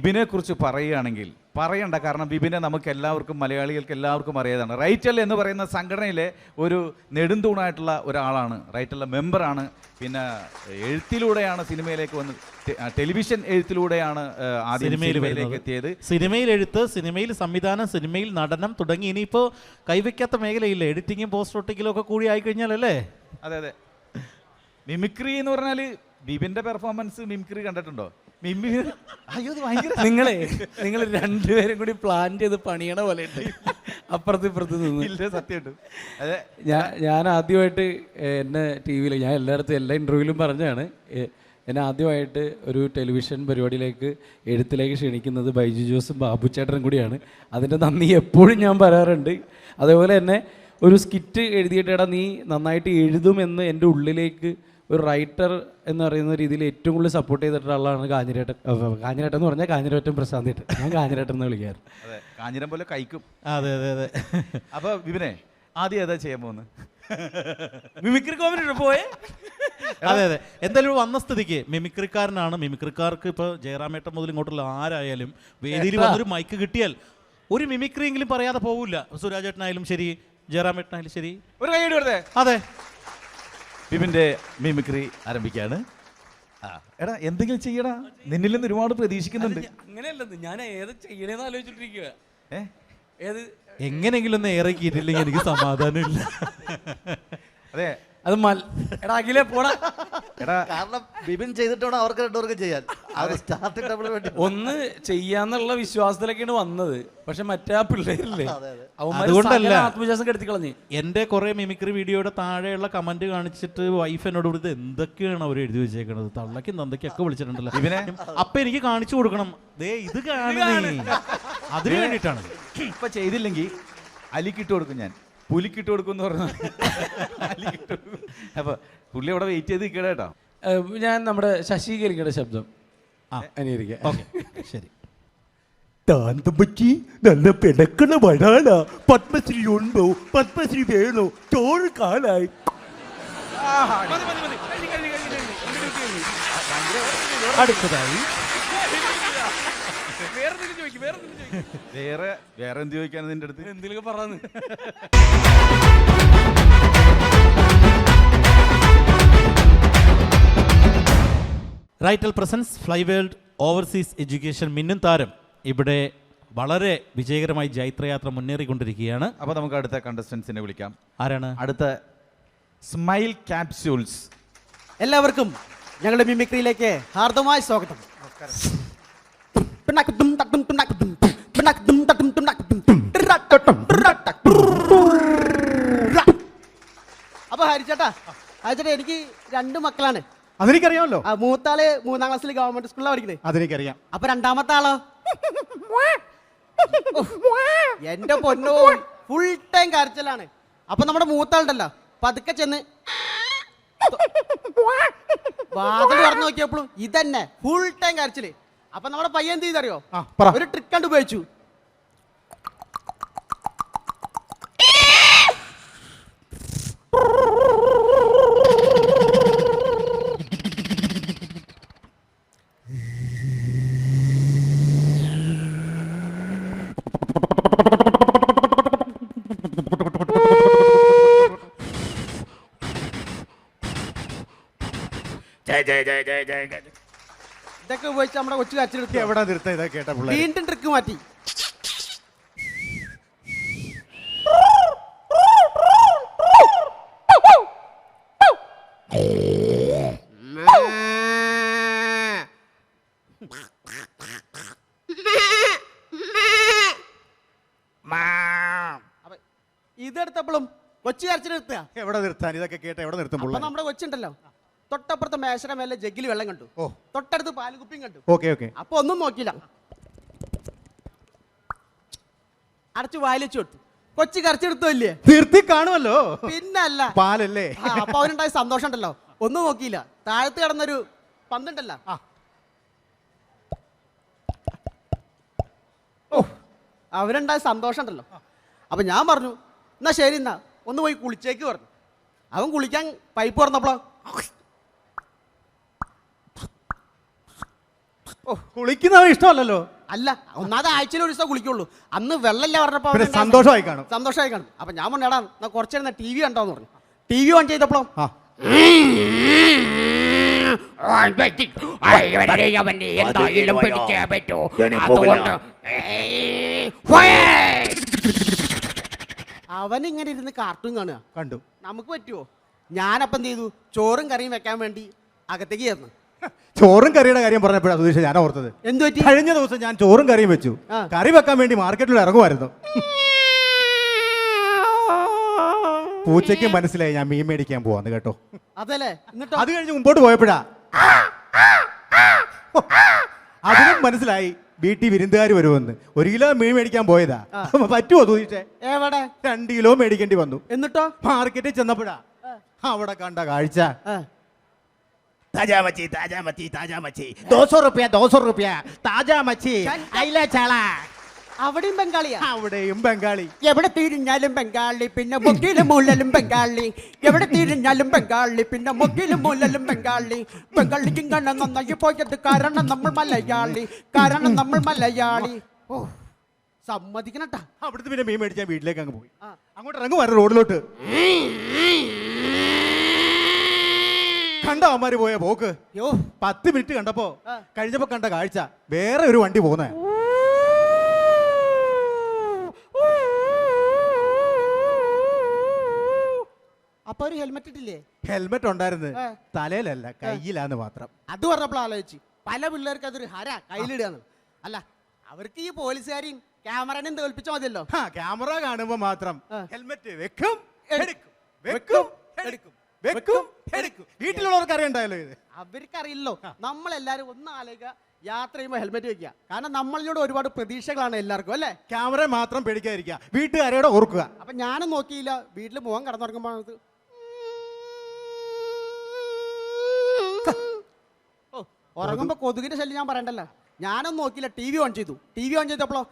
ബിബിനെ കുറിച്ച് പറയുകയാണെങ്കിൽ പറയണ്ട. കാരണം ബിബിനെ നമുക്ക് എല്ലാവർക്കും മലയാളികൾക്ക് എല്ലാവർക്കും അറിയാതാണ്. റൈറ്റൽ എന്ന് പറയുന്ന സംഘടനയിലെ ഒരു നെടുന്തൂണായിട്ടുള്ള ഒരാളാണ്. റൈറ്റലിലെ മെമ്പറാണ്. പിന്നെ എഴുത്തിലൂടെയാണ് സിനിമയിലേക്ക് വന്ന് ടെലിവിഷൻ എഴുത്തിലൂടെയാണ് ആദ്യം സിനിമയിലേക്ക് എത്തിയത്. സിനിമയിൽ എഴുത്ത് സിനിമയിൽ സംവിധാനം സിനിമയിൽ നടനം തുടങ്ങി ഇനിയിപ്പോൾ കൈവയ്ക്കാത്ത മേഖലയില്ല? എഡിറ്റിങ്ങും പോസ്റ്റ് ഒട്ടിക്കലും ഒക്കെ കൂടി ആയിക്കഴിഞ്ഞാലല്ലേ? അതെ അതെ. മിമിക്രി എന്ന് പറഞ്ഞാൽ ബിബിന്റെ പെർഫോമൻസ് മിമിക്രി കണ്ടിട്ടുണ്ടോ? മിമ്മി അയ്യോ ഇത് ഭയങ്കര നിങ്ങളെ നിങ്ങൾ രണ്ടുപേരും കൂടി പ്ലാൻ ചെയ്ത് പണിയണ പോലെ ഉണ്ട്. അപ്പുറത്ത് ഇപ്പുറത്ത് നിന്ന്. ഇല്ല സത്യമായിട്ടും. അതെ. ഞാൻ ഞാൻ ആദ്യമായിട്ട് എന്നെ ടി വിയിൽ ഞാൻ എല്ലായിടത്തും എല്ലാ ഇന്റർവ്യൂവിലും പറഞ്ഞാണ് എന്നെ ആദ്യമായിട്ട് ഒരു ടെലിവിഷൻ പരിപാടിയിലേക്ക് എഴുത്തിലേക്ക് ക്ഷണിക്കുന്നത് ബൈജു ജോസും ബാബു ചേട്ടനും കൂടിയാണ്. അതിന്റെ നന്ദി എപ്പോഴും ഞാൻ പറയാറുണ്ട്. അതേപോലെ തന്നെ ഒരു സ്കിറ്റ് എഴുതിയിട്ടേടാ നീ നന്നായിട്ട് എഴുതുമെന്ന് എന്റെ ഉള്ളിലേക്ക് ഒരു റൈറ്റർ എന്ന് പറയുന്ന രീതിയിൽ ഏറ്റവും കൂടുതൽ സപ്പോർട്ട് ചെയ്തിട്ടുള്ള ആളാണ് കാഞ്ഞിരേട്ടൻ. കാഞ്ഞിരേട്ടൻ എന്ന് പറഞ്ഞാൽ കാഞ്ഞിരേട്ടൻ പ്രശാന്തിട്ട്. ഞാൻ കാഞ്ഞിരേട്ടൻ എന്ന് വിളിക്കാറ്. അതെ കാഞ്ഞിരം പോലെ കഴിക്കും. അതെ അതെ അതെ. അപ്പൊ വിപിനെ ആദ്യം ഏതാ ചെയ്യാൻ പോകുന്നത് മിമിക്രി കോമഡി പോയേ? അതെ അതെ. എന്തായാലും വന്ന സ്ഥിതിക്ക് മിമിക്രിക്കാരനാണ്. മിമിക്രിക്കാർക്ക് ഇപ്പോൾ ജയറാമേട്ടൻ മുതൽ ഇങ്ങോട്ടുള്ള ആരായാലും വേദിയിൽ വന്നൊരു മൈക്ക് കിട്ടിയാൽ ഒരു മിമിക്രി എങ്കിലും പറയാതെ പോകില്ല സുരാജേട്ടനായാലും ശരി ജയറാമേട്ടനായാലും ശരി. ഒരു കൈ കൊടുത്തേ. അതെ. ബിബിന്റെ മിമിക്രി ആരംഭിക്കാണ്. ആ എടാ എന്തെങ്കിലും ചെയ്യടാ. നിന്നിൽ നിന്ന് ഒരുപാട് പ്രതീക്ഷിക്കുന്നുണ്ട്. അങ്ങനെയല്ലെന്ന് ഞാൻ ഏത് ചെയ്യണേന്ന് ആലോചിച്ചിട്ടിരിക്കുക ഏ? ഏത് എങ്ങനെയെങ്കിലും ഒന്ന് ഇറക്കിയിട്ടില്ലെങ്കിൽ എനിക്ക് സമാധാനമില്ല അതെ. അത് മൽ എടാ അഖിലേ പോടാ. എടാ. കാരണം ബിബിൻ ചെയ്തിട്ടോണം അവർക്ക് രണ്ടുപേർക്ക് ചെയ്യാൻ. ഒന്ന് ചെയ്യാന്നുള്ള വിശ്വാസത്തിലൊക്കെയാണ് വന്നത്. പക്ഷെ മറ്റേ ആ പിള്ളേരില്ലേ? അതുകൊണ്ടല്ല. ആത്മവിശ്വാസം കെടുത്തി കളഞ്ഞ് എന്റെ കൊറേ മിമിക്രി വീഡിയോയുടെ താഴെയുള്ള കമന്റ് കാണിച്ചിട്ട് വൈഫ് എന്നോട് ഇത് എന്തൊക്കെയാണ് അവർ എഴുതി വെച്ചേക്കണത്? തള്ളക്കും തന്തക്കൊക്കെ വിളിച്ചിട്ടുണ്ടല്ലോ. ഇവനെ അപ്പൊ എനിക്ക് കാണിച്ചു കൊടുക്കണം. ദേ ഇത് കാണുന്നേ. അതിനു വേണ്ടിട്ടാണ് ഇപ്പൊ ചെയ്തില്ലെങ്കിൽ അലിക്കിട്ട് കൊടുക്കും ഞാൻ. പുലിക്കിട്ട് കൊടുക്കും എന്ന് പറഞ്ഞു അലിക്കിട്ട് കൊടുക്കും. അപ്പൊ പുള്ളി അവിടെ വെയിറ്റ് ചെയ്ത് നിൽക്കണേട്ടോ ഞാൻ നമ്മുടെ ശശീകരിക്കേണ്ട ശബ്ദം. ആ. അനുകരിക്കാം ഓക്കെ. ശരി. താന്തമ്പറ്റി നല്ല പിടക്കണ വരാന. പത്മശ്രീ ഉണ്ടോ? പത്മശ്രീ വേണോ? ചോറ് കാലായി. അടുത്തതായി. വേറെ വേറെ എന്ത് ചോദിക്കാണ് നിന്റെ അടുത്ത്? എന്തെങ്കിലും പറഞ്ഞു. റൈറ്റൽ പ്രസൻസ് ഫ്ലൈവേൾഡ് ഓവർസീസ് എഡ്യൂക്കേഷൻ മിന്നും താരം ഇവിടെ വളരെ വിജയകരമായി ജൈത്രയാത്ര മുന്നേറിക്കൊണ്ടിരിക്കുകയാണ്. അപ്പോൾ നമുക്ക് അടുത്ത കണ്ടസ്റ്റൻസിനെ വിളിക്കാം. ആരാണ്? അടുത്ത സ്മൈൽ ക്യാപ്സ്യൂൾസ് എല്ലാവർക്കും ഞങ്ങളുടെ മിമിക്രിയിലേക്ക് ഹാർദമായ സ്വാഗതം. അപ്പൊ ഹരിച്ചേട്ടാ ഹരിച്ചേട്ടാ എനിക്ക് രണ്ട് മക്കളാണ്. അതെനിക്കറിയാമല്ലോ. ആ, മൂത്താൾ മൂന്നാം ക്ലാസ്സിൽ ഗവൺമെന്റ് സ്കൂളിലാണ് പഠിക്കുന്നത് അതെനിക്കറിയാം. അപ്പൊ രണ്ടാമത്തെ ആളോ. എന്റെ പൊന്നോ ഫുൾ ടൈം കരച്ചിലാണ്. അപ്പൊ നമ്മുടെ മൂത്താളുണ്ടല്ലോ പതുക്കെ ചെന്ന് വാതിൽ തുറന്നു നോക്കിയപ്പോഴും ഇതന്നെ ഫുൾ ടൈം കരച്ചിൽ. അപ്പൊ നമ്മുടെ പയ്യൻ എന്ത് ചെയ്തറിയോ? ആ, പറ. ഒരു ട്രിക്ക് കണ്ട് ഉപയോഗിച്ചു ഇതൊക്കെ ഉപയോഗിച്ച് നമ്മുടെ കൊച്ചു കച്ചിലെടുത്ത് എവിടെ നിർത്താ? ഇതാ കേട്ട പിള്ളേർ വീണ്ടും ട്രിക്ക് മാറ്റി. അപ്പൊ ഇതെടുത്തപ്പോഴും കൊച്ചു കരച്ചിലെടുത്തുക എവിടെ നിർത്താൻ? ഇതൊക്കെ കേട്ട എവിടെ നിർത്തും അപ്പൊ പിള്ളേർ നമ്മുടെ കൊച്ചുണ്ടല്ലോ. തൊട്ടപ്പുറത്തെ മേശര മേലെ ജഗ്ഗിൽ വെള്ളം കണ്ടു. ഓ. തൊട്ടടുത്ത് പാലുകുപ്പിയും കണ്ടു. Okay okay. അപ്പൊ ഒന്നും നോക്കിയില്ല. അടച്ചു വായിൽ വെച്ചു കൊടുത്തു. കൊച്ചു കരച്ചെടുത്തോ ഇല്ലേ നിർത്തി കാണുമല്ലോ. പിന്നല്ല. പാലല്ലേ? ആ, അപ്പൊ അവനുണ്ടായ സന്തോഷം ഉണ്ടല്ലോ ഒന്നും നോക്കിയില്ല. താഴത്ത് കിടന്നൊരു പന്തുണ്ടല്ലോ. ആ. ഓ അവനുണ്ടായ സന്തോഷം ഉണ്ടല്ലോ അപ്പൊ ഞാൻ പറഞ്ഞു എന്നാ ശരി എന്നാ. ഒന്ന് പോയി കുളിച്ചേക്ക് പറഞ്ഞു. അവൻ കുളിക്കാൻ പൈപ്പ് തുറന്നപ്പോഴോ ഓ കുളിക്കുന്നവൻ ഇഷ്ടമല്ലല്ലോ. അല്ല ഒന്നാമത് ആഴ്ചയിൽ ഒരു ദിവസം കുളിക്കുള്ളൂ. അന്ന് വെള്ളമില്ല പറഞ്ഞപ്പോ പിന്നെ സന്തോഷമായി കാണും. സന്തോഷമായി കാണും. അപ്പൊ ഞാൻ പറഞ്ഞു എടാ എന്നാ കുറച്ചേരം ടി വി കണ്ടോന്ന് പറഞ്ഞു. ടി വി ഓൺ ചെയ്തപ്പോഴും എന്തായാലും പിടിക്കാൻ പറ്റൂ അതുകൊണ്ട് അവൻ ഇങ്ങനെ ഇരുന്ന് കാർട്ടൂൺ കാണുക. കണ്ടു. നമുക്ക് പറ്റുമോ ഞാനപ്പം എന്ത് ചെയ്തു? ചോറും കറിയും വെക്കാൻ വേണ്ടി അകത്തേക്ക് ചേർന്നു ചോറും കറിയുടെ കാര്യം പറഞ്ഞപ്പോഴാണ് സുധീഷ് ഞാൻ ഓർത്തത്. എന്ത് പറ്റി? കഴിഞ്ഞ ദിവസം ഞാൻ ചോറും കറിയും വെച്ചു. ആ. കറി വെക്കാൻ വേണ്ടി മാർക്കറ്റിൽ ഇറങ്ങുമായിരുന്നു. പൂച്ചയ്ക്ക് മനസ്സിലായി ഞാൻ മീൻ മേടിക്കാൻ പോവാന്ന് കേട്ടോ. അതല്ലേ? എന്നിട്ടോ? അത് കഴിഞ്ഞ് മുമ്പോട്ട് പോയപ്പോഴാ. അതിനും മനസ്സിലായി വീട്ടിൽ വിരുന്നുകാർ വരുമെന്ന്. ഒരു കിലോ മീൻ മേടിക്കാൻ പോയതാ. പറ്റുമോ തോന്നിട്ടെ എവിടെ? രണ്ട് കിലോ മേടിക്കേണ്ടി വന്നു. എന്നിട്ടോ? മാർക്കറ്റിൽ ചെന്നപ്പോഴാ. അവിടെ കണ്ട കാഴ്ച. ആ. താജാ മച്ചി താജാ മച്ചി താജാ മച്ചി ദോശ റുപ്യ ദോശ റുപ്യ. താജാ മച്ചി അയില ചാള. അവിടെയും ബംഗാളിയാ? അവിടെയും ബംഗാളി. എവിടെ തിരിഞ്ഞാലും ബംഗാളി പിന്നെ മുക്കിലും മൂലലും ബംഗാളി. എവിടെ തിരിഞ്ഞാലും ബംഗാളി പിന്നെ മുക്കിലും മൂലലും ബംഗാളി. ബംഗാളിക്കും കണ്ണ നന്നായി പോയത് കാരണം നമ്മൾ മലയാളി കാരണം നമ്മൾ മലയാളി. ഓ സമ്മതിക്കണട്ടാ. അവിടുത്തെ പിന്നെ മീൻ മേടിച്ചാൽ വീട്ടിലേക്ക് അങ്ങ് പോയി. അങ്ങോട്ട് ഇറങ്ങുമായിരുന്നു റോഡിലോട്ട്. കണ്ട അവന്മാര് പോയ പോക്ക്. യോ. പത്ത് മിനിറ്റ് കണ്ടപ്പോ. കഴിഞ്ഞപ്പോ കണ്ട കാഴ്ച. വേറെ ഒരു വണ്ടി പോന്നെ. അപ്പൊ ഒരു ഹെൽമെറ്റ് ഇട്ടില്ലേ? ഹെൽമെറ്റ് ഉണ്ടായിരുന്നു. തലയിലല്ല കയ്യിലാന്ന് മാത്രം. അത് പറഞ്ഞപ്പോൾ ആലോചിച്ച്. പല പിള്ളേർക്ക് അതൊരു ഹര കയ്യിലിടുകയാണ്. അല്ല അവർക്ക് ഈ പോലീസുകാരെയും ക്യാമറനെയും തോൽപ്പിച്ചാൽ മതിയല്ലോ. ആ ക്യാമറ കാണുമ്പോ മാത്രം. ഹെൽമെറ്റ് വെക്കും എടുക്കും വെക്കും. എടുക്കും വെക്കും. വീട്ടിലുള്ളവർക്ക് അറിയണ്ടായല്ലോ ഇത്. അവർക്കറിയില്ലോ. നമ്മളെല്ലാരും ഒന്ന് ആലോചിക്കുക യാത്ര ചെയ്യുമ്പോൾ ഹെൽമെറ്റ് വെക്കുക. കാരണം നമ്മളിലൂടെ ഒരുപാട് പ്രതീക്ഷകളാണ് എല്ലാവർക്കും അല്ലേ? ക്യാമറ മാത്രം പേടിക്കാതിരിക്കുക. വീട്ടുകാരോട് ഓർക്കുക. അപ്പൊ ഞാനും നോക്കിയില്ല. വീട്ടിൽ പോകാൻ കടന്നുറങ്ങുമ്പോൾ ഓ ഉറങ്ങുമ്പോ കൊതുകിന്റെ ശല്യം ഞാൻ പറയണ്ടല്ലോ. ഞാനും നോക്കിയില്ല. ടി വി ഓൺ ചെയ്തു. ടി വി ഓൺ ചെയ്തപ്പോഴോ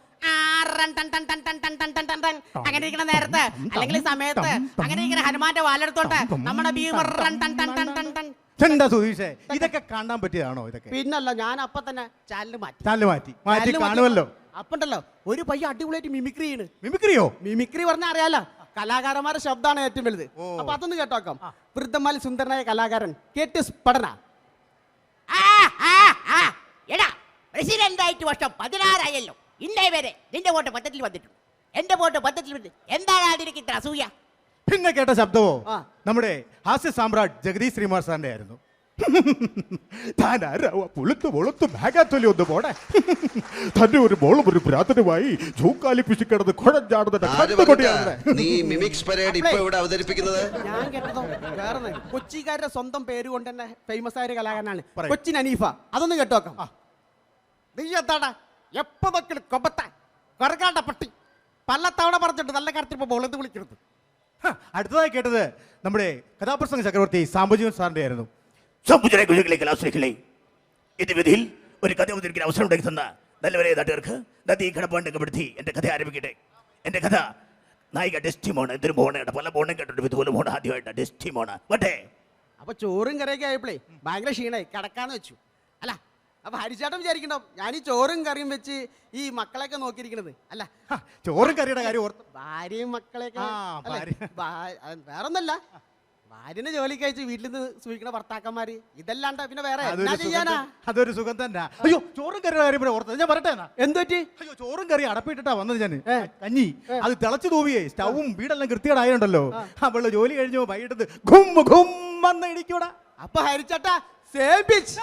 അങ്ങനെ ഇരിക്കുന്ന നേരത്ത് അല്ലെങ്കിൽ സമയത്ത് അങ്ങനെ ഇരിക്കണ ഹനുമാന്റെ വാലെടുത്തോണ്ട് നമ്മുടെ ഭീമർ റൺ ടൺ ടൺ ടൺ ടൺ ടൺ. എന്താ സുധീഷേ ഇതൊക്കെ കാണാൻ പറ്റിയതാണോ ഇതൊക്കെ പിന്നല്ല ഞാൻ അപ്പൊ തന്നെ ചാനൽ മാറ്റി ചാനൽ മാറ്റി മാറ്റി ചാനൽ മാറ്റി കാണുമല്ലോ അപ്പണ്ടല്ലോ ഒരു പയ്യ അടിപൊളിയായിട്ട് മിമിക്രി ചെയ്യണ് മിമിക്രിയോ മിമിക്രി പറഞ്ഞാൽ അറിയാലോ കലാകാരന്മാരുടെ ശബ്ദമാണ് ഏറ്റവും വലുത് അപ്പൊ അതൊന്ന് കേട്ടോക്കാം വൃദ്ധമാലി സുന്ദരനായ കലാകാരൻ കേട്ട് പഠന ആ, ആ, ആ. എടാ പ്രസിഡന്റായിട്ട് വർഷം പതിനാറായല്ലോ ഇന്നേ വരെ നിന്റെ വോട്ട് പദ്ധതിയിൽ വന്നിട്ടുണ്ട്. എന്റെ വോട്ട് പദ്ധതിയിൽ വന്നിട്ട് എന്താണ് അസൂയ? പിന്നെ കേട്ട ശബ്ദമോ? നമ്മുടെ ഹാസ്യ സാമ്രാട്ട് ജഗദീഷ് ശ്രീമാർ സാറിന്റെ ആയിരുന്നു. താൻ ആരാവ പുളുത്ത് പൊളുത്ത് ബാഗാത്തൊലി ഒന്ന് പോടെ തന്നെ ഒരു ബോളും ഒരു ഭ്രാതനുമായി ചൂക്കാലി പിശിക്കിടന്ന് കുഴഞ്ഞാടുന്ന ആര് കണ്ടുകൊണ്ടിയാണ് പറഞ്ഞിട്ടാ നീ മിമിക്സ് പരേഡ് ഇപ്പൊ ഇവിടെ അവതരിപ്പിക്കുന്നത്? ഞാൻ കേട്ടതോ വേറെ. കൊച്ചിക്കാരുടെ സ്വന്തം പേര് കൊണ്ട് തന്നെ ഫേമസ് ആയ ഒരു കലാകാരനാണ്. കൊച്ചിൻ അനീഫ. അതൊന്ന് കേട്ടോക്കാം. നീ എന്താടാ എപ്പോ നോക്കിയാലും കൊമ്പത്ത കറകാണ്ട പട്ടി. പല തവണ പറഞ്ഞിട്ട് നല്ല കാര്യത്തിൽ ഇപ്പൊ ബോളത്ത് വിളിക്കരുത്. ഹ, അടുത്തതായി കേട്ടത് നമ്മുടെ കഥാപ്രസംഗ ചക്രവർത്തി സാമ്പുജീവൻ സാറിന്റെ ആയിരുന്നു. സാമ്പുജനെ കുഴികളെ ആശ്രയിക്കില്ലേ ഇത് വിധിയിൽ ഒരു കഥ ഉദ്ധരിക്കാൻ അവസരം ഉണ്ടാക്കി തന്ന നല്ലവരെ നാട്ടുകാർക്ക് നദി കടപ്പാണ്ടപ്പെടുത്തി എന്റെ കഥ ആരംഭിക്കട്ടെ. എന്റെ കഥ നായിക ഡെസ്റ്റിമോണ് എന്തൊരു മോണയാണ് പല മോണും കേട്ടിട്ടുണ്ട് ഇതുപോലെ മോണ ആദ്യമായിട്ട് ഡെസ്റ്റിമോണ് വട്ടെ അപ്പൊ ചോറും കറിയൊക്കെ ആയപ്പോഴേ ഭയങ്കര ക്ഷീണായി കിടക്കാന്ന് വെച്ചു. അപ്പൊ ഹരിചേട്ടൻ വിചാരിക്കണം ഞാൻ ഈ ചോറും കറിയും വെച്ച് ഈ മക്കളെയൊക്കെ നോക്കിയിരിക്കണത് അല്ല. ചോറും കറിയുടെ കാര്യം ഓർത്ത്. ഭാര്യയും മക്കളെയൊക്കെ. വേറൊന്നല്ല. ഭാര്യനെ ജോലിക്ക് അയച്ച് വീട്ടിൽ നിന്ന് സൂക്ഷിക്കണ ഭർത്താക്കന്മാര് ഇതല്ലാണ്ട് പിന്നെ വേറെ എന്നാ അതൊരു സുഖം ചെയ്യാനാ? തന്നെ- അതൊരു സുഖം തന്നെ. അയ്യോ ചോറും കറിയുടെ കാര്യം ഇവിടെ ഓർത്തത്. ഞാൻ പറയട്ടെ എന്തൊറ്റി എന്തുപറ്റി അയ്യോ ചോറും കറി അടപ്പിട്ടിട്ടാ വന്നത് ഞാൻ കഞ്ഞി. അത് തിളച്ചു തൂവിയേ സ്റ്റവും വീടെല്ലാം കൃത്യമായുണ്ടല്ലോ അവൾ ജോലി കഴിഞ്ഞു വൈകിട്ടത് ഘും ഘും വന്ന് ഇടിക്കൂടാ അപ്പൊ ഹരിച്ചേട്ടാ സേവിച്ച്.